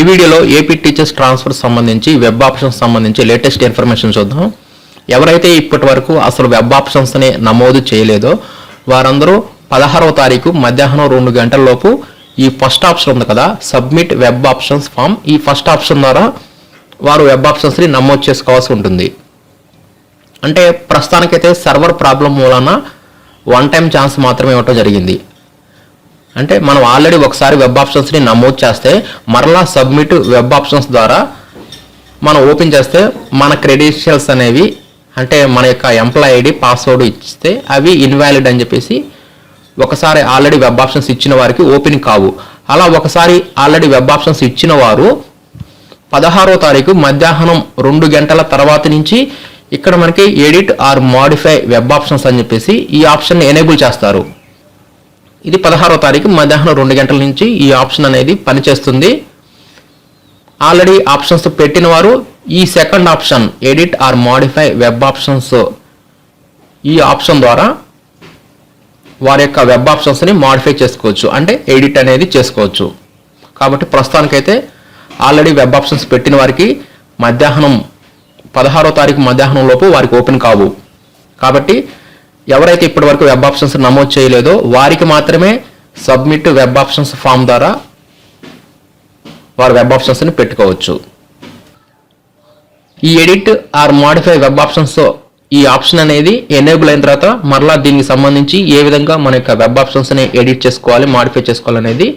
ఈ వీడియోలో AP teachers transfer సంబంధించి వెబ్ ఆప్షన్స్ సంబంధించి లేటెస్ట్ ఇన్ఫర్మేషన్ చూద్దాం. ఎవరైతే ఇప్పటి వరకు అసలు వెబ్ ఆప్షన్స్ని నమోదు చేయలేదో వారందరూ పదహారవ తారీఖు మధ్యాహ్నం రెండు గంటల లోపు ఈ ఫస్ట్ ఆప్షన్ ఉంది కదా సబ్మిట్ వెబ్ ఆప్షన్స్ ఫామ్ ఈ ఫస్ట్ ఆప్షన్ ద్వారా వారు వెబ్ ఆప్షన్స్ని నమోదు చేసుకోవాల్సి ఉంటుంది. అంటే ప్రస్తుతానికైతే సర్వర్ ప్రాబ్లం మూలన వన్ టైం ఛాన్స్ మాత్రమే ఇవ్వటం జరిగింది. అంటే మనం ఆల్రెడీ ఒకసారి వెబ్ ఆప్షన్స్ని నమోదు చేస్తే మరలా సబ్మిట్ వెబ్ ఆప్షన్స్ ద్వారా మనం ఓపెన్ చేస్తే మన క్రెడెన్షియల్స్ అనేవి అంటే మన యొక్క ఎంప్లాయ్ ఐడి పాస్వర్డ్ ఇస్తే అవి ఇన్వాలిడ్ అని చెప్పేసి ఒకసారి ఆల్రెడీ వెబ్ ఆప్షన్స్ ఇచ్చిన వారికి ఓపెన్ కావు. అలా ఒకసారి ఆల్రెడీ వెబ్ ఆప్షన్స్ ఇచ్చిన వారు పదహారో తారీఖు మధ్యాహ్నం రెండు గంటల తర్వాత నుంచి ఇక్కడ మనకి edit or modify web options అని చెప్పేసి ఈ ఆప్షన్ ఎనేబుల్ చేస్తారు. ఇది పదహారో తారీఖు మధ్యాహ్నం రెండు గంటల నుంచి ఈ ఆప్షన్ అనేది పనిచేస్తుంది. ఆల్రెడీ ఆప్షన్స్ పెట్టిన వారు ఈ second option edit or modify web options ఈ ఆప్షన్ ద్వారా వారి యొక్క వెబ్ ఆప్షన్స్ని మాడిఫై చేసుకోవచ్చు. అంటే ఎడిట్ అనేది చేసుకోవచ్చు. కాబట్టి ప్రస్తుతానికైతే ఆల్రెడీ వెబ్ ఆప్షన్స్ పెట్టిన వారికి మధ్యాహ్నం పదహారో తారీఖు మధ్యాహ్నం లోపు వారికి ఓపెన్ కావు. కాబట్టి ఎవరైతే ఇప్పటివరకు వెబ్ ఆప్షన్స్ నమోదు చేయలేదో వారికి మాత్రమే సబ్మిట్ వెబ్ ఆప్షన్స్ ఫామ్ ద్వారా వారు వెబ్ ఆప్షన్స్ని పెట్టుకోవచ్చు. ఈ edit or modify web options ఈ ఆప్షన్ అనేది ఎనేబుల్ అయిన తర్వాత మరలా దీనికి సంబంధించి ఏ విధంగా మన యొక్క వెబ్ ఆప్షన్స్ని ఎడిట్ చేసుకోవాలి మాడిఫై చేసుకోవాలనేది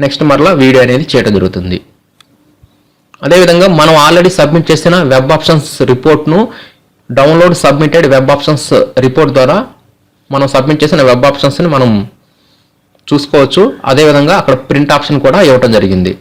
నెక్స్ట్ మరలా వీడియో అనేది చేయడం జరుగుతుంది. అదేవిధంగా మనం ఆల్రెడీ సబ్మిట్ చేసిన web options రిపోర్ట్ను download submitted web options report ద్వారా మనం సబ్మిట్ చేసిన వెబ్ ఆప్షన్స్ని మనం చూసుకోవచ్చు. అదేవిధంగా అక్కడ ప్రింట్ ఆప్షన్ కూడా ఇవ్వటం జరిగింది.